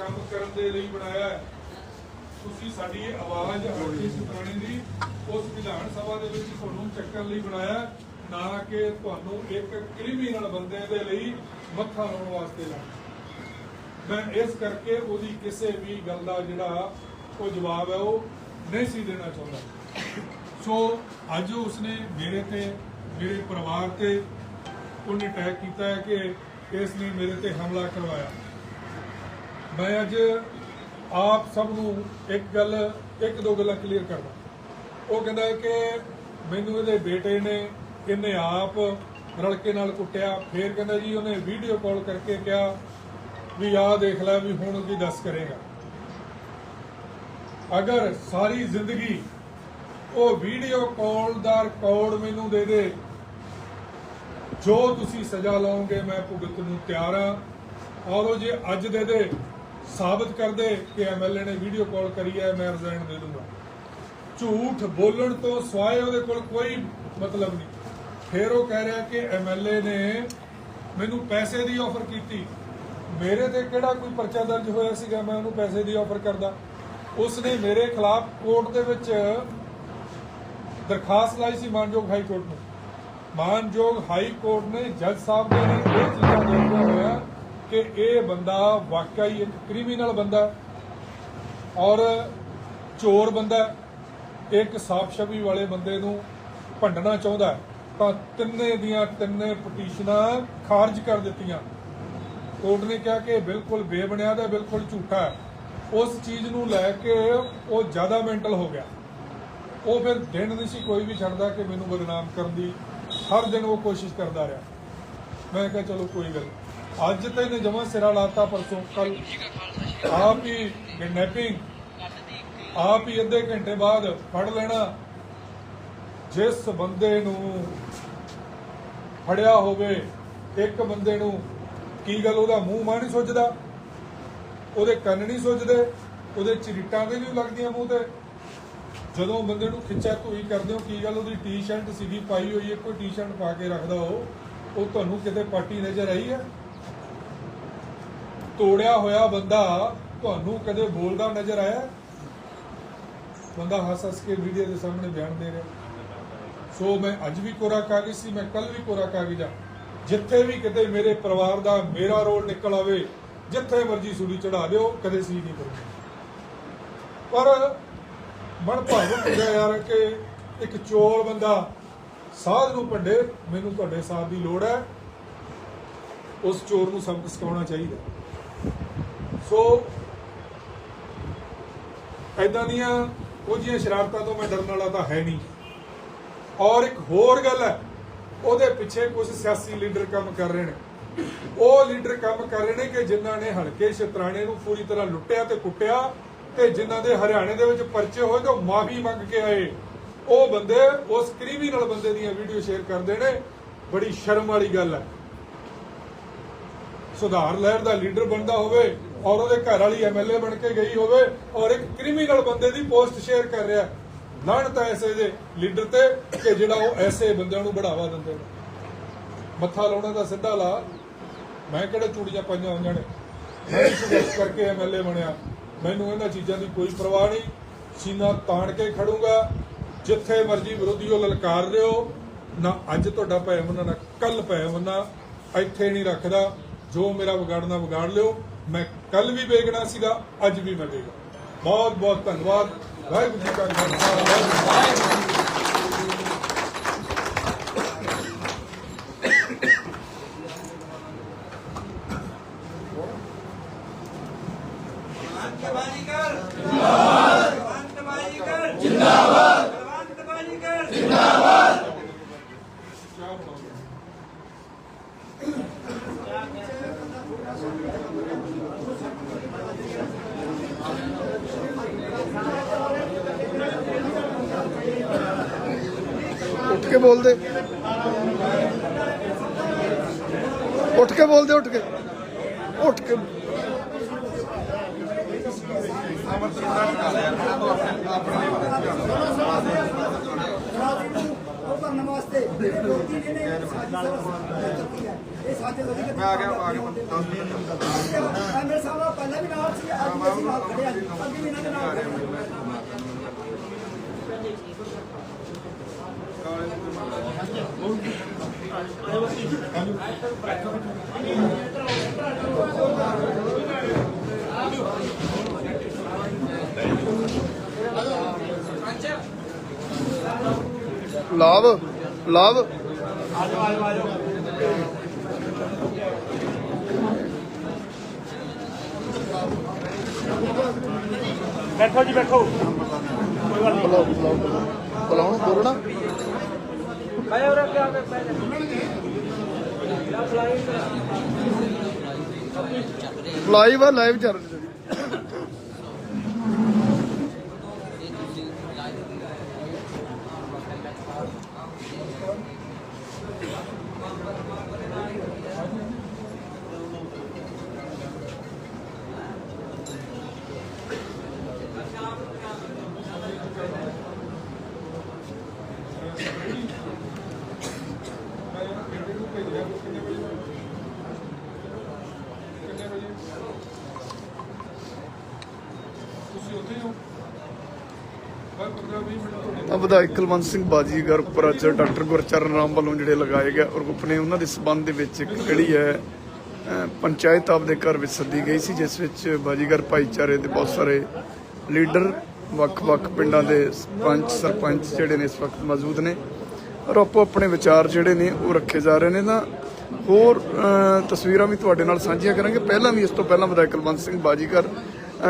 ਕੰਮ ਕਰਨ ਦੇ ਲਈ ਬਣਾਇਆ ਹੈ। ਤੁਸੀਂ ਸਾਡੀ ਆਵਾਜ਼ ਹਲਕੇ ਸੁਣਾਣੇ ਦੀ ਉਸ ਵਿਧਾਨ ਸਭਾ ਦੇ ਵਿੱਚ ਤੁਹਾਨੂੰ ਚੱਕਣ ਲਈ ਬਣਾਇਆ ਨਾ ਕਿ ਤੁਹਾਨੂੰ ਇੱਕ ਕ੍ਰਿਮੀਨਲ ਬੰਦੇ ਦੇ ਲਈ ਮੱਥਾ ਲਾਉਣ ਵਾਸਤੇ ਲਾਇਆ ਮੈਂ ਇਸ ਕਰਕੇ ਉਹਦੀ ਕਿਸੇ ਵੀ ਗੱਲ ਦਾ ਜਿਹੜਾ ਉਹ ਜਵਾਬ ਹੈ, ਉਹ ਨਹੀਂ ਸੀ ਦੇਣਾ ਚਾਹੁੰਦਾ। ਸੋ ਅੱਜ ਉਸਨੇ ਮੇਰੇ ਤੇ, ਮੇਰੇ ਪਰਿਵਾਰ ਤੇ ਉਹਨੇ ਅਟੈਕ ਕੀਤਾ ਹੈ ਕਿ ਇਸ ਨੇ ਮੇਰੇ ਤੇ ਹਮਲਾ ਕਰਵਾਇਆ। ਮੈਂ ਅੱਜ ਆਪ ਸਭ ਨੂੰ ਇੱਕ ਗੱਲ, ਇੱਕ ਦੋ ਗੱਲਾਂ ਕਲੀਅਰ ਕਰਦਾ। ਉਹ ਕਹਿੰਦਾ ਹੈ ਕਿ ਮੈਨੂੰ ਇਹਦੇ ਬੇਟੇ ਨੇ ਇਹਨੇ ਆਪ ਰਲਕੇ ਨਾਲ ਕੁੱਟਿਆ। ਫਿਰ ਕਹਿੰਦਾ ਜੀ ਉਹਨੇ ਵੀਡੀਓ ਕਾਲ ਕਰਕੇ ਕਿਹਾ ਵੀ ਆਹ ਦੇਖ ਲੈ ਵੀ ਹੁਣ ਕੀ ਦੱਸ ਕਰੇਗਾ। ਅਗਰ ਸਾਰੀ ਜ਼ਿੰਦਗੀ ਉਹ ਵੀਡੀਓ ਕਾਲ ਦਾ ਰਿਕਾਰਡ ਮੈਨੂੰ ਦੇ ਦੇ, ਜੋ ਤੁਸੀਂ ਸਜ਼ਾ ਲਾਓਗੇ ਮੈਂ ਭੁਗਤ ਨੂੰ ਤਿਆਰ ਹਾਂ। ਔਰ ਉਹ ਜੇ, ਅੱਜ ਦੇ ਦੇ ਸਾਬਤ ਕਰ ਦੇ ਕਿ ਐਮਐਲਏ ਨੇ ਵੀਡੀਓ ਕਾਲ ਕਰੀ ਹੈ, ਮੈਂ ਰਿਜ਼ਾਈਨ ਦੇ ਦੂੰਗਾ। ਝੂਠ ਬੋਲਣ ਤੋਂ ਸਵਾਏ ਉਹਦੇ ਕੋਲ ਕੋਈ ਮਤਲਬ ਨਹੀਂ। ਫਿਰ ਉਹ ਕਹਿ ਰਿਹਾ ਕਿ ਐਮਐਲਏ ਨੇ ਮੈਨੂੰ ਪੈਸੇ ਦੀ ਆਫਰ ਕੀਤੀ। ਮੇਰੇ ਤੇ ਕਿਹੜਾ ਕੋਈ ਪਰਚਾ ਦਰਜ ਹੋਇਆ ਸੀਗਾ, ਮੈਂ ਉਹਨੂੰ ਪੈਸੇ ਦੀ ਆਫਰ ਕਰਦਾ। ਉਸ ਨੇ ਮੇਰੇ ਖਿਲਾਫ ਕੋਰਟ ਦੇ ਵਿੱਚ ਦਰਖਾਸਤ ਲਾਈ ਸੀ ਮਾਨਯੋਗ ਹਾਈ ਕੋਰਟ ਨੂੰ। ਮਾਨਯੋਗ ਹਾਈ ਕੋਰਟ ਨੇ ਜੱਜ ਸਾਹਿਬ ਨੇ ਇਹ ਚੀਜ਼ਾਂ ਦੇਖਿਆ ਹੋਇਆ ਕਿ ਇਹ ਬੰਦਾ ਵਾਕਈ ਇੱਕ ਕ੍ਰਿਮੀਨਲ ਬੰਦਾ ਔਰ ਚੋਰ ਬੰਦਾ ਇੱਕ ਸਾਫ਼ ਛਵੀ ਵਾਲੇ ਬੰਦੇ ਨੂੰ ਭੰਡਣਾ ਚਾਹੁੰਦਾ ਤਾਂ ਤਿੰਨੇ ਦੀਆਂ ਤਿੰਨੇ ਪਟੀਸ਼ਨਾਂ ਖਾਰਜ ਕਰ ਦਿੱਤੀਆਂ। ਕੋਰਟ ਨੇ ਕਿਹਾ ਕਿ ਬਿਲਕੁਲ ਬੇਬੁਨਿਆਦ ਹੈ, ਬਿਲਕੁਲ ਝੂਠਾ ਹੈ। ਉਸ ਚੀਜ਼ ਨੂੰ ਲੈ ਕੇ ਉਹ ਜ਼ਿਆਦਾ ਮੈਂਟਲ ਹੋ ਗਿਆ। ਉਹ ਫਿਰ ਦਿਨ ਨਹੀਂ ਸੀ, ਕੋਈ ਵੀ ਛੱਡਦਾ ਕਿ ਮੈਨੂੰ ਬਦਨਾਮ ਕਰਨ ਦੀ ਹਰ ਦਿਨ ਉਹ ਕੋਸ਼ਿਸ਼ ਕਰਦਾ ਰਿਹਾ। ਮੈਂ ਕਿਹਾ, ਚਲੋ ਕੋਈ ਗੱਲ ਨਹੀਂ। ਅੱਜ ਤੇ ਇਹਨੇ ਜਮਾ ਸਿਰਾ ਲਾਤਾ ਪਰਸੋਂ ਕੱਲ ਆਪ ਹੀ ਕਿਡਨੈਪਿੰਗ ਆਪ ਹੀ ਅੱਧੇ ਘੰਟੇ ਬਾਅਦ ਫੜ ਲੈਣਾ। ਜਿਸ ਬੰਦੇ ਨੂੰ ਫੜਿਆ ਹੋਵੇ, ਇੱਕ ਬੰਦੇ ਨੂੰ ਕੀ ਗੱਲ ਉਹਦਾ ਮੂੰਹ ਮਾਂ ਨਹੀਂ ਸੁੱਜਦਾ? ਉਹਦੇ ਕੰਨ ਨਹੀਂ ਸੋਚਦੇ ਉਹਦੇ ਚਰੀਟਾਂ ਵੀ ਨਹੀਂ ਲੱਗਦੀਆਂ ਮੂੰਹ ਤੇ। ਜਦੋਂ ਬੰਦੇ ਨੂੰ ਖਿੱਚਿਆ ਧੂਈ ਕਰਦੇ ਹੋ, ਕੀ ਗੱਲ ਉਹਦੀ ਟੀ-ਸ਼ਰਟ ਸੀਗੀ, ਪਾਈ ਹੋਈ ਹੈ, ਕੋਈ ਟੀ-ਸ਼ਰਟ ਪਾ ਕੇ ਰੱਖਦਾ ਉਹ ਉਹ ਤੁਹਾਨੂੰ ਕਿਤੇ ਪਾਰਟੀ ਨਜ਼ਰ ਆਈ ਹੈ? ਤੋੜਿਆ ਹੋਇਆ ਬੰਦਾ ਤੁਹਾਨੂੰ ਕਦੇ ਬੋਲਦਾ ਨਜ਼ਰ ਆਇਆ? ਬੰਦਾ ਹੱਸ ਹੱਸ ਕੇ ਵੀਡੀਓ ਦੇ ਸਾਹਮਣੇ ਬਿਆਨ ਦੇ ਰਿਹਾ। ਸੋ ਮੈਂ ਅੱਜ ਵੀ ਕੋਰਾ ਕਾਗਜ਼ ਸੀ, ਮੈਂ ਕੱਲ ਵੀ ਕੋਰਾ ਕਾਗਜ਼ ਆ। ਜਿੱਥੇ ਵੀ ਕਿਤੇ ਮੇਰੇ ਪਰਿਵਾਰ ਦਾ ਮੇਰਾ ਰੋਲ ਨਿਕਲ ਆਵੇ, ਜਿੱਥੇ ਮਰਜ਼ੀ ਸੂਲੀ ਚੜਾ ਦਿਓ, ਕਦੇ ਸੀ ਨਹੀਂ ਕਰੂੰਗਾ ਪਰ ਮਨ ਭਾਵੁਕ ਹੋ ਯਾਰ ਕਿ ਇੱਕ ਚੋਰ ਬੰਦਾ ਸਾਧ ਨੂੰ ਭੰਡੇ, ਮੈਨੂੰ ਤੁਹਾਡੇ ਸਾਥ ਦੀ ਲੋੜ ਹੈ। ਉਸ ਚੋਰ ਨੂੰ ਸਬਕ ਸਿਖਾਉਣਾ ਚਾਹੀਦਾ। ਸੋ ਐਦਾਂ ਦੀਆਂ ਉਹ ਸ਼ਰਾਰਤਾਂ ਤੋਂ ਮੈਂ ਡਰਨ ਵਾਲਾ ਤਾਂ ਹੈ ਨਹੀਂ। ਔਰ ਇੱਕ ਹੋਰ ਗੱਲ ਹੈ, ਉਹਦੇ ਪਿੱਛੇ ਕੁਝ ਸਿਆਸੀ ਲੀਡਰ ਕੰਮ ਕਰ ਰਹੇ ਨੇ। ਉਹ ਲੀਡਰ ਕੰਮ ਕਰ ਰਹੇ ਨੇ ਕਿ ਜਿਨ੍ਹਾਂ ਨੇ ਹਲਕੇ ਸ਼ਤਰਾਣੇ ਨੂੰ ਪੂਰੀ ਤਰ੍ਹਾਂ ਲੁੱਟਿਆ ਤੇ ਕੁੱਟਿਆ ਤੇ ਜਿਨ੍ਹਾਂ ਦੇ ਹਰਿਆਣੇ ਦੇ ਵਿੱਚ ਪਰਚੇ ਹੋਏ ਤਾਂ ਮਾਫੀ ਮੰਗ ਕੇ ਆਏ। ਉਹ ਬੰਦੇ ਉਸ ਕ੍ਰਿਮੀਨਲ ਬੰਦੇ ਦੀਆਂ ਵੀਡੀਓ ਸ਼ੇਅਰ ਕਰਦੇ ਨੇ। ਬੜੀ ਸ਼ਰਮ ਵਾਲੀ ਗੱਲ ਹੈ। ਸੁਧਾਰ ਲਹਿਰ ਦਾ ਲੀਡਰ ਬਣਦਾ ਹੋਵੇ ਔਰ ਉਹਦੇ ਘਰ ਵਾਲੀ ਐਮਐਲਏ ਬਣ ਕੇ ਗਈ ਹੋਵੇ ਔਰ ਇੱਕ ਕ੍ਰਿਮੀਨਲ ਬੰਦੇ ਦੀ ਪੋਸਟ ਸ਼ੇਅਰ ਕਰ ਰਿਹਾ। ਲਾਹਣਤ ਐਸੇ ਦੇ ਲੀਡਰ ਤੇ ਕਿ ਜਿਹੜਾ ਉਹ ਐਸੇ ਬੰਦਿਆਂ ਨੂੰ ਬੜਾਵਾ ਦਿੰਦੇ ਨੇ। ਮੱਥਾ ਲਾਉਣਾ ਦਾ ਸਿੱਧਾ ਲਾ। ਮੈਂ ਕਿਹੜੇ ਚੂੜੀਆਂ ਪਾਈਆਂ ਹੋਈਆਂ ਨੇ? ਮੈਂ ਸੰਘਰਸ਼ ਕਰਕੇ ਐਮਐਲਏ ਬਣਿਆ। ਮੈਨੂੰ ਇਹਨਾਂ ਚੀਜ਼ਾਂ ਦੀ ਕੋਈ ਪਰਵਾਹ ਨਹੀਂ। ਸੀਨਾ ਤਾਣ ਕੇ ਖੜੂੰਗਾ। ਜਿੱਥੇ ਮਰਜ਼ੀ ਵਿਰੋਧੀ ਉਹ ਲਲਕਾਰ ਰਿਓ ਨਾ ਅੱਜ ਤੁਹਾਡਾ ਭੈ ਮੰਨਾ ਨਾ ਕੱਲ ਭੈ ਮੰਨਾ ਇੱਥੇ ਨਹੀਂ ਰੱਖਦਾ। ਜੋ ਮੇਰਾ ਵਿਗਾੜਨਾ ਵਿਗਾੜ ਲਿਓ। ਮੈਂ ਕੱਲ ਵੀ ਵੇਗਣਾ ਸੀਗਾ, ਅੱਜ ਵੀ ਮੈਂ ਵੇਗਾ ਬਹੁਤ ਬਹੁਤ ਧੰਨਵਾਦ। ਵਾਹਿਗੁਰੂ ਜੀ ਕਾ ਖਾਲਸਾ, ਵਾਹਿਗੁਰੂ ਜੀ ਕੀ ਫਤਿਹ। ਕੁਲਵੰਤ ਬਾਜੀਗਰ ਜਿੰਦਾਬਾਦ ਕੁਲਵੰਤ ਬਾਜੀਗਰ ਜਿੰਦਾਬਾਦ ਕੁਲਵੰਤ ਬਾਜੀਗਰ ਜਿੰਦਾਬਾਦ ਚਾਹ ਬਣਾਓ ਉੱਠ ਕੇ ਬੋਲਦੇ ਉੱਠ ਕੇ ਬੋਲਦੇ ਉੱਠ ਕੇ। ਉੱਠ ਕੇ। ਉਹ ਕਰਨ ਵਾਸਤੇ ਲੋਕੀ ਇਹ ਲੋਕੀ ਮੈਂ ਆ ਗਿਆ ਆ ਗਿਆ 10 ਮਿੰਟ ਐਮਐਲ ਸਾਹਿਬ ਪਹਿਲਾਂ ਵੀ ਨਾਲ ਸੀ ਅੱਜ ਵੀ ਅਸੀਂ ਨਾਲ ਖੜੇ ਹਾਂ। ਅੱਜ ਵੀ ਇਹਨਾਂ ਦੇ ਨਾਲ ਲਾਭ ਲਾਭ ਬੈਠੋ ਜੀ ਬੈਠੋ। ਬੁਲਾਓ ਬੁਲਾਓ ਬੁਲਾਉਣ ਬੋਲਣਾ ਲਾਈਵ ਆ ਲਾਈਵ ਚੱਲ ਰਿਹਾ ਜੀ ਮੈਂ ਇਹਨਾਂ ਵਿਧਾਇਕ ਕੁਲਵੰਤ ਸਿੰਘ ਬਾਜੀਗਰ ਉੱਪਰ ਅੱਜ ਡਾਕਟਰ ਗੁਰਚਰਨ ਰਾਮ ਵੱਲੋਂ ਜਿਹੜੇ ਲਗਾਏ ਗਏ ਔਰ ਗੁੱਪ ਨੇ ਉਹਨਾਂ ਦੇ ਸਬੰਧ ਦੇ ਵਿੱਚ ਇੱਕ ਜਿਹੜੀ ਹੈ ਅਹ, ਪੰਚਾਇਤ ਆਪਦੇ ਘਰ ਵਿੱਚ ਸੱਦੀ ਗਈ ਸੀ ਜਿਸ ਵਿੱਚ ਬਾਜੀਗਰ ਭਾਈਚਾਰੇ ਦੇ ਬਹੁਤ ਸਾਰੇ ਲੀਡਰ ਵੱਖ-ਵੱਖ ਪਿੰਡਾਂ ਦੇ ਪੰਚ ਸਰਪੰਚ ਜਿਹੜੇ ਨੇ ਇਸ ਵਕਤ ਮੌਜੂਦ ਨੇ ਔਰ ਆਪੋ ਆਪਣੇ ਵਿਚਾਰ ਜਿਹੜੇ ਨੇ ਉਹ ਰੱਖੇ ਜਾ ਰਹੇ ਨੇ। ਤਾਂ ਹੋਰ ਤਸਵੀਰਾਂ ਵੀ ਤੁਹਾਡੇ ਨਾਲ ਸਾਂਝੀਆਂ ਕਰਾਂਗੇ। ਪਹਿਲਾਂ ਵੀ ਇਸ ਤੋਂ ਪਹਿਲਾਂ ਵਿਧਾਇਕ ਕੁਲਵੰਤ ਸਿੰਘ ਬਾਜੀਗਰ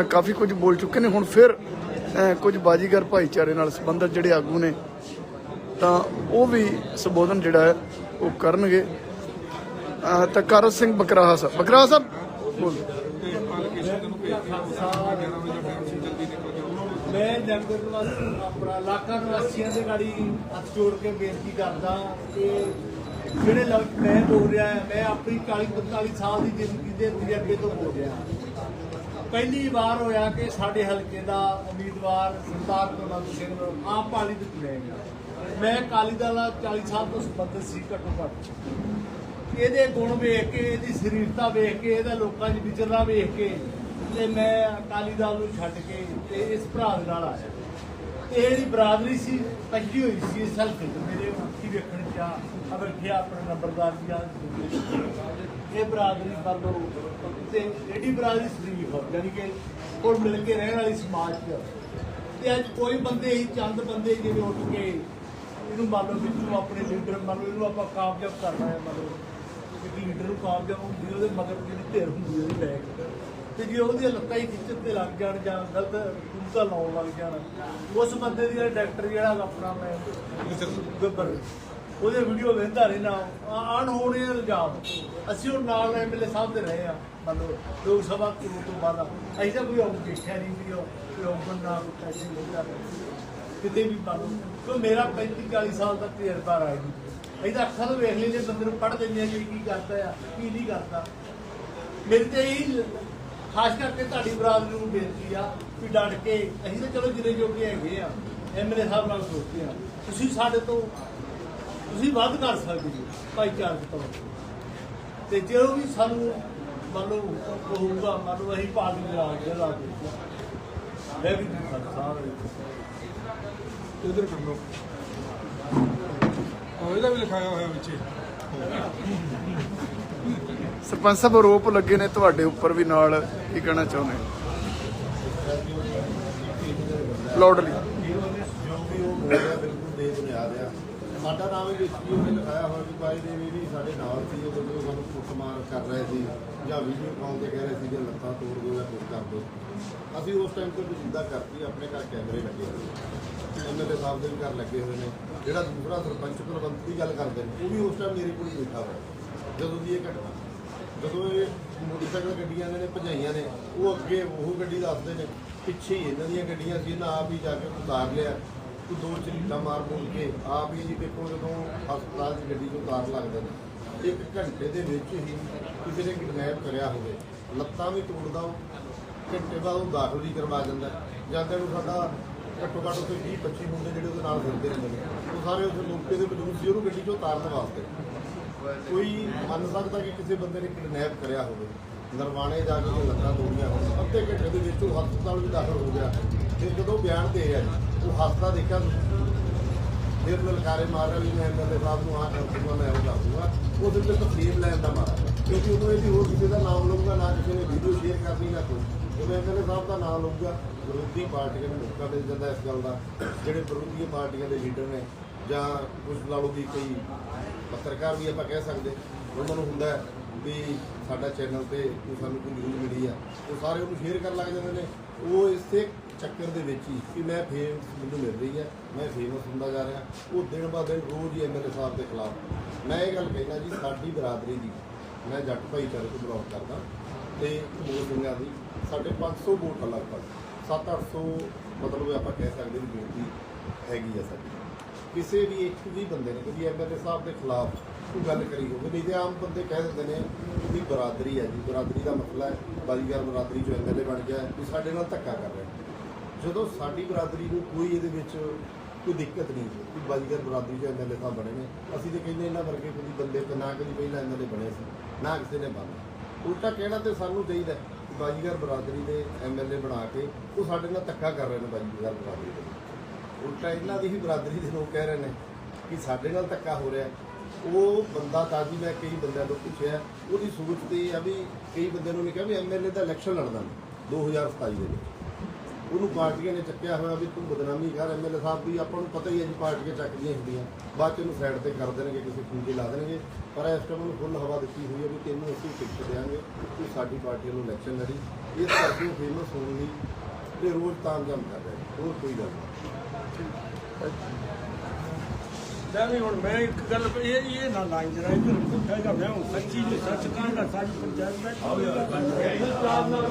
ਕਾਫੀ ਕੁਝ ਬੋਲ ਚੁੱਕੇ ਨੇ। ਹੁਣ ਫਿਰ ਕੁਝ ਬਾਜੀਗਰ ਭਾਈਚਾਰੇ ਨਾਲ ਸੰਬੰਧਿਤ ਜਿਹੜੇ ਆਗੂ ਨੇ ਤਾਂ ਉਹ ਵੀ ਸੰਬੋਧਨ ਜਿਹੜਾ ਹੈ ਉਹ ਕਰਨਗੇ। ਅਹ, ਤਾਂ ਕਰਤ ਸਿੰਘ ਬਕਰਾਹਾ ਸਾਹਿਬ। ਬਕਰਾਹਾ ਸਾਹਿਬ ਬੋਲ। ਤੇ ਪਾਲਕੇਸ਼ਨ ਤੈਨੂੰ ਭੇਜਦੀ ਉਸ 11 ਵਜੇ ਟਾਈਮ ਸੀ ਜਲਦੀ ਨਿਕਲ ਜਾਓ ਮੈਂ ਜਨਗਰ ਨਿਵਾਸੀ ਆਪਣਾ ਇਲਾਕਾ ਨਿਵਾਸੀਆਂ ਦੇ ਗਾੜੀ ਹੱਥ ਜੋੜ ਕੇ ਬੇਨਤੀ ਕਰਦਾ ਕਿ ਜਿਹੜੇ ਲਫ਼ਜ਼ ਮੈਂ ਬੋਲ ਰਿਹਾ ਹਾਂ, ਮੈਂ ਆਪਣੀ 40 45 ਸਾਲ ਦੀ ਜ਼ਿੰਦਗੀ ਦੇ ਤਜਰਬੇ ਤੋਂ ਬੋਲ ਰਿਹਾ। ਪਹਿਲੀ ਵਾਰ ਹੋਇਆ ਕਿ ਸਾਡੇ ਹਲਕੇ ਦਾ ਉਮੀਦਵਾਰ ਸਰਦਾਰ ਕੁਲਵੰਤ ਸਿੰਘ ਆਮ ਪਾਲੀ ਦੇ ਚੁਣਿਆ ਗਿਆ। ਮੈਂ ਅਕਾਲੀ ਦਲ ਨਾਲ 40 ਸਾਲ ਤੋਂ ਸੰਬੰਧਿਤ ਸੀ, ਘੱਟੋ ਘੱਟ। ਇਹਦੇ ਗੁਣ ਵੇਖ ਕੇ, ਇਹਦੀ ਸਰੀਰਤਾ ਵੇਖ ਕੇ, ਇਹਦਾ ਲੋਕਾਂ 'ਚ ਵਿਚਰਨਾ ਵੇਖ ਕੇ ਤੇ ਮੈਂ ਅਕਾਲੀ ਦਲ ਨੂੰ ਛੱਡ ਕੇ ਤੇ ਇਸ ਭਰਾ ਦੇ ਨਾਲ ਆਇਆ। ਤੇ ਇਹਦੀ ਬਰਾਦਰੀ ਸੀ ਕੱਢੀ ਹੋਈ ਸੀ ਇਸ ਮੇਰੇ ਅੱਖੀ ਵੇਖਣ ਚ ਆ ਆ ਬੈਠਿਆ ਆਪਣੇ ਨੰਬਰਦਾਰ ਜੀ ਆ, ਇਹ ਬਰਾਦਰੀ ਵੱਲੋਂ ਤੇ ਜਿਹੜੀ ਬਰਾਦਰੀ ਸਰੀਰ ਯਾਨੀ ਕਿ ਕੋਲ ਮਿਲ ਕੇ ਰਹਿਣ ਵਾਲੀ ਸਮਾਜ ਚ। ਤੇ ਅੱਜ ਕੋਈ ਬੰਦੇ ਹੀ ਚੰਦ ਬੰਦੇ ਜਿਵੇਂ ਉੱਠ ਕੇ ਇਹਨੂੰ ਮੰਨ ਲਓ ਵਿੱਚੋਂ ਆਪਣੇ ਲੀਡਰ ਮੰਨ ਲਓ ਇਹਨੂੰ ਆਪਾਂ ਕਾਮਯਾਬ ਕਰਨਾ ਹੈ ਮੰਨ ਲਓ। ਇੱਕ ਲੀਡਰ ਨੂੰ ਕਾਮਯਾਬ ਹੁੰਦੀ ਉਹਦੇ ਮਗਰ ਜਿਹੜੀ ਢੇਰ ਹੁੰਦੀ ਉਹਦੀ ਲੈ ਕੇ ਤੇ ਜੇ ਉਹਦੀਆਂ ਲੱਤਾਂ ਹੀ ਖਿੱਚਣ ਤੇ ਲੱਗ ਜਾਣ ਜਾਂ ਗਲਤ ਕੁੰਤਾ ਲਾਉਣ ਲੱਗ ਜਾਣ ਉਸ ਬੰਦੇ ਦੀ ਡਾਕਟਰ ਜਿਹੜਾ ਆਪਣਾ ਮੈਂ ਗੱਬਰ ਉਹਦੇ ਵੀਡੀਓ ਵੇਖਦਾ ਰਹਿਣਾ ਆਣ ਹੋਣੇ ਇਲਜ਼ਾਮ। ਅਸੀਂ ਉਹ ਨਾਲ ਐਮਐਲਏ ਸਾਹਿਬ ਦੇ ਰਹੇ ਆ ਮਤਲਬ ਲੋਕ ਸਭਾ ਚੋਣ ਤੋਂ ਬਾਅਦ ਅਸੀਂ ਤਾਂ ਕੋਈ ਉਹ ਦੇਖਿਆ ਨਹੀਂ ਵੀ ਕੋਈ ਉਹ ਨਾ ਕੋਈ ਪੈਸੇ ਕਿਤੇ ਵੀ ਮੰਨ ਲਓ। ਮੇਰਾ 35 40 ਸਾਲ ਦਾ ਤਜਰਬਾ ਰਹਾ ਜੀ। ਅਸੀਂ ਤਾਂ ਅੱਖਾਂ ਤੋਂ ਵੇਖ ਲੈਂਦੇ ਬੰਦੇ ਨੂੰ ਪੜ੍ਹ ਲੈਂਦੇ ਆ ਕਿ ਕੀ ਕਰਦਾ ਆ, ਕੀ ਨਹੀਂ ਕਰਦਾ। ਮੇਰੇ ਤੇ ਇਹ ਖਾਸ ਕਰਕੇ ਤੁਹਾਡੀ ਬਰਾਦਰੀ ਨੂੰ ਬੇਨਤੀ ਆ ਵੀ ਡਟ ਕੇ, ਅਸੀਂ ਤਾਂ ਚਲੋ ਜਿੰਨੇ ਜੋਗੇ ਹੈਗੇ ਆ ਐਮਐਲਏ ਸਾਹਿਬ ਨਾਲ ਸੋਚਦੇ ਆ। ਤੁਸੀਂ ਸਾਡੇ ਤੋਂ ਤੁਸੀਂ ਵੱਧ ਕਰ ਸਕਦੇ ਹੋ ਭਾਈਚਾਰਕ ਤੌਰ ਤੇ। ਤੇ ਜੋ ਵੀ ਸਾਨੂੰ ਮੰਨ ਲਓ ਹੋਊਗਾ ਮੰਨ ਲਓ ਅਸੀਂ ਪਾਰਟੀ ਦੇ ਲਾ ਦੇ ਮੈਂ ਵੀ ਸਾਰੇ ਇਧਰ ਕਰ ਲਓ। ਉਹ ਇਹਦਾ ਵੀ ਲਿਖਾਇਆ ਹੋਇਆ ਵਿੱਚ। ਸਰਪੰਚ ਸਾਹਿਬ ਆਰੋਪ ਲੱਗੇ ਨੇ ਤੁਹਾਡੇ ਉੱਪਰ ਵੀ ਨਾਲ ਕੀ ਕਹਿਣਾ ਚਾਹੁੰਦੇ ਲਾਊਡਲੀ ਜੋ ਵੀ ਉਹ ਬੋਲਿਆ ਬਿਲਕੁਲ ਬੇਬੁਨਿਆਦ ਆ ਸਾਡਾ ਨਾਮ ਵੀ ਵਿੱਚ ਉਹਨੇ ਲਿਖਾਇਆ ਹੋਇਆ ਵੀ ਬਾਈ ਦੇ ਵੀ ਸਾਡੇ ਨਾਲ ਸੀ, ਉਹ ਜਦੋਂ ਸਾਨੂੰ ਕੁੱਟਮਾਰ ਕਰ ਰਹੇ ਸੀ ਜਾਂ ਵੀਡੀਓ ਕਾਲ ਤੇ ਕਹਿ ਰਹੇ ਸੀ ਕਿ ਲੱਤਾਂ ਤੋੜ ਦਿਓ ਜਾਂ ਕੁਝ ਕਰ ਦਿਓ। ਅਸੀਂ ਉਸ ਟਾਈਮ ਤੇ ਜਿੱਦਾਂ ਕਰਤੀ, ਆਪਣੇ ਘਰ ਕੈਮਰੇ ਲੱਗੇ ਹੋਏ ਇਹਨਾਂ ਦੇ ਸਾਹਿਬ ਦੇ ਵੀ ਘਰ ਲੱਗੇ ਹੋਏ ਨੇ। ਜਿਹੜਾ ਦੂਸਰਾ ਸਰਪੰਚ ਪ੍ਰਬੰਧ ਦੀ ਗੱਲ ਕਰਦੇ ਨੇ, ਉਹ ਵੀ ਉਸ ਟਾਈਮ ਮੇਰੇ ਕੋਲ ਹੀ ਬੈਠਾ ਹੋਇਆ। ਜਦੋਂ ਦੀ ਇਹ ਘਟਨਾ, ਜਦੋਂ ਇਹ ਮੋਟਰਸਾਈਕਲ ਗੱਡੀਆਂ ਇਹਨਾਂ ਨੇ, ਭਜਾਈਆਂ ਨੇ, ਉਹ ਅੱਗੇ ਉਹ ਗੱਡੀ ਦੱਸਦੇ ਨੇ, ਪਿੱਛੇ ਹੀ ਇਹਨਾਂ ਦੀਆਂ ਗੱਡੀਆਂ ਸੀ, ਇਹਨਾਂ ਆਪ ਹੀ ਜਾ ਕੇ ਉਤਾਰ ਲਿਆ। ਕੋਈ ਦੋ ਚਰੀਟਾਂ ਮਾਰ ਮੁੜ ਕੇ ਆਪ ਹੀ ਜੀ ਦੇਖੋ ਜਦੋਂ ਹਸਪਤਾਲ ਦੀ ਗੱਡੀ 'ਚੋਂ ਉਤਾਰ ਲੱਗਦੇ ਨੇ, ਇੱਕ ਘੰਟੇ ਦੇ ਵਿੱਚ ਹੀ ਕਿਸੇ ਨੇ ਕਿਡਨੈਪ ਕਰਿਆ ਹੋਵੇ, ਲੱਤਾਂ ਵੀ ਤੋੜਦਾ ਉਹ, ਘੰਟੇ ਬਾਅਦ ਉਹ ਦਾਖਲ ਹੀ ਕਰਵਾ ਜਾਂਦਾ ਜਾਂਦੇ ਨੂੰ ਸਾਡਾ ਘੱਟੋ ਘੱਟ ਉੱਥੇ 20 25 ਮੁੰਡੇ ਜਿਹੜੇ ਉਹਦੇ ਨਾਲ ਫਿਰਦੇ ਰਹਿੰਦੇ ਨੇ, ਉਹ ਸਾਰੇ ਉਸ ਲੋਕੇ ਦੇ ਮੌਜੂਦ ਸੀ, ਉਹਨੂੰ ਗੱਡੀ 'ਚੋਂ ਤਾਰਨ ਵਾਸਤੇ। ਕੋਈ ਮੰਨ ਸਕਦਾ ਕਿ ਕਿਸੇ ਬੰਦੇ ਨੇ ਕਿਡਨੈਪ ਕਰਿਆ ਹੋਵੇ, ਨਰਵਾਣੇ ਜਾ ਕੇ ਜੇ ਲੱਤਾਂ ਤੋੜੀਆਂ ਹੋਣ, ਅੱਧੇ ਘੰਟੇ ਦੇ ਵਿੱਚ ਉਹ ਹਸਪਤਾਲ ਵੀ ਦਾਖਲ ਹੋ ਗਿਆ। ਤੇ ਜਦੋਂ ਬਿਆਨ ਦੇ ਰਿਹਾ ਜੀ ਉਹ ਹਸਪਤਾਲ ਦੇਖਿਆ ਫਿਰ ਲਲਕਾਰੇ ਮਾਰ ਰਿਹਾ ਵੀ ਮੈਂ ਐਮਐਲਏ ਸਾਹਿਬ ਨੂੰ ਆਹ ਕਰ ਦੂੰਗਾ ਮੈਂ ਉਹ ਕਰ ਦੂੰਗਾ ਉਹਦੇ ਤੇ ਤਕਲੀਫ ਲੈਣ ਦਾ ਮਾਰਾ ਕਿਉਂਕਿ ਉਹਨੂੰ ਇਹਦੀ ਹੋਰ ਕਿਸੇ ਦਾ ਨਾਮ ਲਊਗਾ, ਨਾ ਕਿਸੇ ਨੇ ਵੀਡੀਓ ਸ਼ੇਅਰ ਕਰਨੀ, ਨਾ ਕੋਈ। ਜਦੋਂ ਐਮਐਲਏ ਸਾਹਿਬ ਦਾ ਨਾਮ ਲਊਗਾ। ਵਿਰੋਧੀ ਪਾਰਟੀਆਂ ਨੂੰ ਮੌਕਾ ਮਿਲ ਜਾਂਦਾ ਇਸ ਗੱਲ ਦਾ। ਜਿਹੜੇ ਵਿਰੋਧੀ ਪਾਰਟੀਆਂ ਦੇ ਲੀਡਰ ਨੇ, ਜਾਂ ਕੁਝ ਲਾ ਲਓ ਵੀ ਕੋਈ ਪੱਤਰਕਾਰ ਵੀ ਆਪਾਂ ਕਹਿ ਸਕਦੇ, ਉਹਨਾਂ ਨੂੰ ਹੁੰਦਾ ਵੀ ਸਾਡਾ ਚੈਨਲ ਤੇ ਕੋਈ ਸਾਨੂੰ ਕੋਈ ਨਿਊਜ਼ ਮਿਲੀ ਆ, ਉਹ ਸਾਰੇ ਉਹਨੂੰ ਸ਼ੇਅਰ ਕਰਨ ਲੱਗ ਜਾਂਦੇ ਨੇ। ਉਹ ਇਸੇ ਚੱਕਰ ਦੇ ਵਿੱਚ ਹੀ ਕਿ ਮੈਂ ਫੇਮ ਮੈਨੂੰ ਮਿਲ ਰਹੀ ਹੈ, ਮੈਂ ਫੇਮਸ ਹੁੰਦਾ ਜਾ ਰਿਹਾ, ਉਹ ਦਿਨ ਬਾਅਦ ਦਿਨ ਰੋਜ਼ ਹੀ ਐਮਐਲਏ ਸਾਹਿਬ ਦੇ ਖਿਲਾਫ। ਮੈਂ ਇਹ ਗੱਲ ਕਹਿਣਾ ਜੀ, ਸਾਡੀ ਬਰਾਦਰੀ ਦੀ, ਮੈਂ ਜੱਟ ਭਾਈਚਾਰੇ ਤੋਂ ਬਿਲੋਂਗ ਕਰਦਾ, ਤੇ ਕਬੂਲ ਸਿੰਘਾਂ ਦੀ ਸਾਡੇ 500 ਵੋਟ ਆ ਲਗਭਗ 7-800 ਮਤਲਬ ਆਪਾਂ ਕਹਿ ਸਕਦੇ ਵੀ ਗਿਣਤੀ ਹੈਗੀ ਆ ਸਾਡੀ। ਕਿਸੇ ਵੀ ਇੱਕ ਵੀ ਬੰਦੇ ਨੇ ਕਦੀ ਐਮਐਲਏ ਸਾਹਿਬ ਦੇ ਖਿਲਾਫ ਕੋਈ ਗੱਲ ਕਰੀ ਹੋਵੇ, ਨਹੀਂ ਤੇ ਆਮ ਬੰਦੇ ਕਹਿ ਦਿੰਦੇ ਨੇ ਵੀ ਬਰਾਦਰੀ ਹੈ ਜੀ, ਬਰਾਦਰੀ ਦਾ ਮਸਲਾ ਹੈ ਬਾਜੀਗਰ ਬਰਾਦਰੀ ਚੋਂ ਐਮਐਲਏ ਬਣ ਗਿਆ, ਵੀ ਸਾਡੇ ਨਾਲ ਧੱਕਾ ਕਰ ਰਿਹਾ। ਜਦੋਂ ਸਾਡੀ ਬਰਾਦਰੀ ਨੂੰ ਕੋਈ ਇਹਦੇ ਵਿੱਚ ਕੋਈ ਦਿੱਕਤ ਨਹੀਂ ਸੀ ਕਿ ਬਾਜੀਗਰ ਬਰਾਦਰੀ ਚੋਂ ਐਮਐਲਏ ਸਾਹਿਬ ਬਣੇ ਨੇ, ਅਸੀਂ ਤੇ ਕਹਿੰਦੇ ਇਹਨਾਂ ਵਰਗੇ ਕੋਈ ਬੰਦੇ ਤੇ ਨਾ ਕਦੀ ਪਹਿਲਾਂ ਐਮਐਲਏ ਬਣੇ ਸੀ, ਨਾ ਕਿਸੇ ਨੇ ਬਣਨਾ। ਉਲਟਾ ਕਹਿਣਾ ਤੇ ਸਾਨੂੰ ਚਾਹੀਦਾ ਕਿ ਬਾਜੀਗਰ ਬਰਾਦਰੀ ਦੇ ਐਮਐਲਏ ਬਣਾ ਕੇ ਉਹ ਸਾਡੇ ਨਾਲ ਧੱਕਾ ਕਰ ਰਹੇ ਨੇ ਬਾਜੀਗਰ ਬਰਾਦਰੀ ਦੇ ਉਲਟਾ ਇਹਨਾਂ ਦੀ ਹੀ ਬਰਾਦਰੀ ਦੇ ਲੋਕ ਕਹਿ ਰਹੇ ਨੇ ਕਿ ਸਾਡੇ ਨਾਲ ਧੱਕਾ ਹੋ ਰਿਹਾ ਉਹ ਬੰਦਾ ਤਾਂ ਜੀ ਮੈਂ ਕਈ ਬੰਦਿਆਂ ਤੋਂ ਪੁੱਛਿਆ, ਉਹਦੀ ਸੋਚ ਤੇ ਇਹ ਆ ਵੀ ਕਈ ਬੰਦਿਆਂ ਨੂੰ ਨੇ ਕਿਹਾ ਵੀ ਐਮਐਲਏ ਦਾ ਇਲੈਕਸ਼ਨ ਲੜਨਾ 2027 ਦੇ ਵਿੱਚ। ਉਹਨੂੰ ਪਾਰਟੀਆਂ ਨੇ ਚੱਕਿਆ ਹੋਇਆ ਵੀ ਤੂੰ ਬਦਨਾਮੀ ਕਰ ਐਮਐਲਏ ਸਾਹਿਬ ਦੀ ਆਪਾਂ ਨੂੰ ਪਤਾ ਹੀ ਹੈ ਜੀ ਪਾਰਟੀਆਂ ਚੱਕਦੀਆਂ ਹੁੰਦੀਆਂ। ਬਾਅਦ ਚ ਉਹਨੂੰ ਸਾਈਡ ਤੇ ਕਰ ਦੇਣਗੇ ਕਿਸੇ ਖੂੰਜੇ ਲਾ ਦੇਣਗੇ। ਪਰ ਇਸ ਟਾਈਮ ਉਹਨੂੰ ਫੁੱਲ ਹਵਾ ਦਿੱਤੀ ਹੋਈ ਹੈ ਵੀ ਤੈਨੂੰ ਅਸੀਂ ਟਿਕਟ ਦੇਵਾਂਗੇ ਤੂੰ ਸਾਡੀ ਪਾਰਟੀ ਨੂੰ ਇਲੈਕਸ਼ਨ ਲੜੀ। ਇਸ ਕਰਕੇ ਉਹ ਫੇਮਸ ਹੋਣ ਲਈ ਤੇ ਰੋਜ਼ ਤਾਮਝਾਮ ਕਰ ਰਿਹਾ ਹੋਰ ਕੋਈ ਗੱਲ ਨਹੀਂ। ਵੀ ਹੁਣ ਮੈਂ ਇੱਕ ਗੱਲ ਇਹ ਇਹ ਨਾ ਲਾਈਨ ਜਰਾ ਇੱਧਰ ਪੁੱਛੇਗਾ ਮੈਂ ਹੁਣ ਸੱਚੀ ਜੀ ਸੱਚ ਕਹਾਂਗਾ ਸਾਡੀ ਪੰਚਾਇਤ ਦਾ ਮੈਂ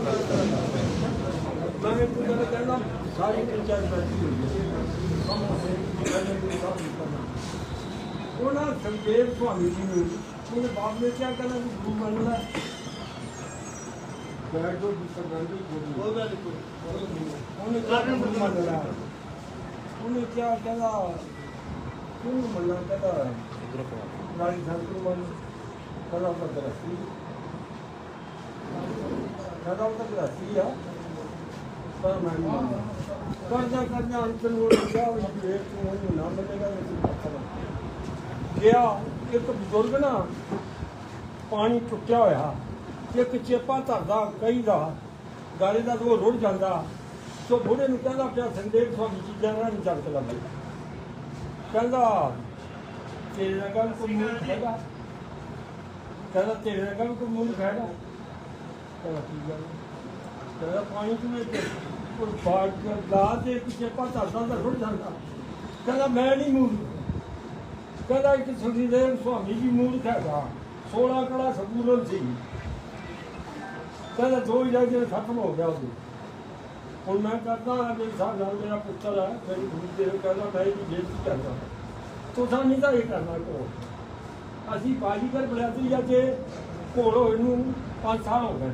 ਕਹਿਣਾ ਸਾਰੀ ਪੰਚਾਇਤ ਬੈਠੀ ਹੋਈ ਹੈ ਉਹਨਾਂ ਸੰਦੇਵ ਸੁਆਮੀ ਜੀ ਨੂੰ ਉਹਨੇ ਬਾਪ ਨੇ ਕਿਹਾ ਕਹਿੰਦਾ ਵੀ ਗੁਰੂ ਮੰਨ ਲੈ ਬੈਠ ਜੋ ਸਰਗੰਦੀ ਗੁਰੂ ਉਹ ਗੱਲ ਕੋਈ ਉਹਨੇ ਕਿਹਾ ਵੀ ਗੁਰੂ ਮੰਨ ਲੈ ਉਹਨੇ ਕਿਹਾ ਕਹਿੰਦਾ ਕਿਉਂ ਮੰਨਣਾ ਕਹਿੰਦਾ ਨਾਲੀ ਸੰਤ ਨੂੰ ਮੰਨ ਕਹਿੰਦਾ ਉਹ ਤਾਂ ਰਸੀ ਕਹਿੰਦਾ ਉਹ ਤਾਂ ਰਸੀ ਆ। ਪਰ ਮੈਂ ਅੰਤ ਨੂੰ ਉਹ ਕਿਹਾ ਵੀ ਵੇਖ ਨਾ ਮੰਨੇਗਾ ਗਿਆ ਇੱਕ ਬਜ਼ੁਰਗ ਨਾ ਪਾਣੀ ਟੁੱਟਿਆ ਹੋਇਆ, ਇੱਕ ਚੇਪਾ ਧਰਦਾ ਕਈ ਦਾ ਗਾਲੇ ਦਾ ਉਹ ਰੁੜ ਜਾਂਦਾ ਸੋ ਬੁੜੇ ਨੂੰ ਕਹਿੰਦਾ ਪਿਆ ਸੰਦੇਸ਼ ਤੁਹਾਨੂੰ ਚੀਜ਼ਾਂ ਨਾਲ ਨਹੀਂ ਜਗਤ ਲੱਗੀ ਕਹਿੰਦਾ, ਤੇਰੇ ਨਾਲ ਗੱਲ ਕੋਈ ਮੂੰਹ ਹੈਗਾ। ਕਹਿੰਦਾ, ਤੇਰੇ ਨਾਲ ਗੱਲ ਕੋਈ ਮੂੰਹ ਹੈਗਾ। ਕਹਿੰਦਾ ਕੀ ਗੱਲ ਕਹਿੰਦਾ ਪਾਣੀ ਕਿਵੇਂ ਤੇ ਉਹ ਬਾਗ ਲਾ ਦੇ ਇੱਕ ਚੇਪਾ ਧਰਦਾ ਤਾਂ ਰੁੜ ਜਾਂਦਾ। ਕਹਿੰਦਾ, ਮੈਂ ਨਹੀਂ ਮੂੰਹ ਕਹਿੰਦਾ, ਇੱਕ ਸੁਖੀਦੇਵ ਸੁਆਮੀ ਜੀ ਮੂਰਖ ਹੈਗਾ 16 ਕਲਾ ਸਪੂਰਨ ਸੀ। ਕਹਿੰਦਾ, ਦੋ ਹੀ ਜਾਗੇ ਖਤਮ ਹੋ ਗਿਆ ਉਹ ਹੁਣ ਮੈਂ ਕਰਦਾ ਮੇਰੇ ਸਾਹਿਬ ਨਾਲ ਮੇਰਾ ਪੁੱਤਰ ਹੈ, ਮੇਰੀ ਗੁਰੂਦੇਵ ਕਹਿੰਦਾ, ਮੈਂ ਇਹਦੀ ਬੇਇੱਜ਼ਤੀ ਕਰਦਾ। ਤੁਸੀਂ ਨਹੀਂ ਤਾਂ ਇਹ ਕਰਨਾ ਕੋ ਅਸੀਂ ਬਾਜੀਗਰ ਬਰਾਦਰੀ ਆ ਜੇ ਘੋੜ ਹੋਏ 5 ਸਾਲ ਹੋ ਗਏ।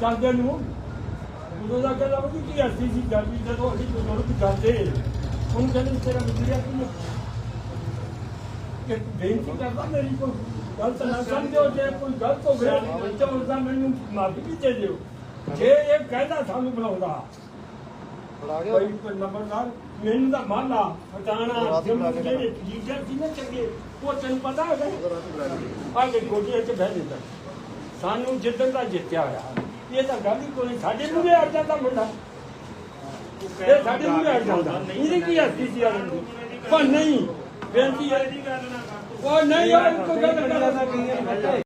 ਚੱਲਦੇ ਨੂੰ ਉਦੋਂ ਦਾ ਕਹਿੰਦਾ ਉਹ ਕੀ ਅਰਥੀ ਸੀ ਜਾਂਦੀ ਜਦੋਂ ਅਸੀਂ ਬਜ਼ੁਰਗ ਜਾਂਦੇ ਉਹਨੂੰ ਕਹਿੰਦੇ ਤੇਰਾ ਵਿਦਿਆ ਕੀ ਹੈ ਕਿ ਬੇਨਤੀ ਕਰਦਾ ਮੇਰੀ ਕੋਈ ਗਲਤ ਨਾ ਸਮਝੋ ਜੇ ਕੋਈ ਗਲਤ ਹੋ ਗਿਆ ਤਾਂ ਉਸ ਦਾ ਮੈਨੂੰ ਮਾਫੀ ਵੀ ਦੇ ਦਿਓ। ਜੇ ਇਹ ਕਹਿੰਦਾ ਸਾਨੂੰ ਬੁਲਾਉਂਦਾ ਕੋਈ ਨੰਬਰਦਾਰ ਮੈਨੂੰ ਦਾ ਮਾਲਾ ਜੰਮੂ ਜਿਹੜੇ ਲੀਡਰ ਸੀ ਨਾ ਚੰਗੇ ਉਹ ਤੈਨੂੰ ਪਤਾ ਹੈਗਾ? ਆ ਕੇ ਗੋਡੀਆਂ 'ਚ ਬਹਿ ਜਾਂਦਾ। ਸਾਨੂੰ ਜਿੱਦਣ ਦਾ ਜਿੱਤਿਆ ਹੋਇਆ। ਇਹ ਤਾਂ ਗੱਲ ਹੀ ਕੋਈ ਸਾਡੇ ਮੂਹਰੇ ਅੜ ਜਾਂਦਾ ਮੁੰਡਾ। ਇਹ ਸਾਡੇ ਮੂਹਰੇ ਅੜ ਜਾਂਦਾ। ਇਹਦੀ ਕੀ ਹਸਤੀ ਸੀ ਆਦਮ ਦੀ? ਪਰ ਨਹੀਂ ਬੇਨਤੀ ਹੈ? ਉਹ ਨਹੀਂ ਯਾਰ ਕੋਈ ਗੱਲ ਕਰਨਾ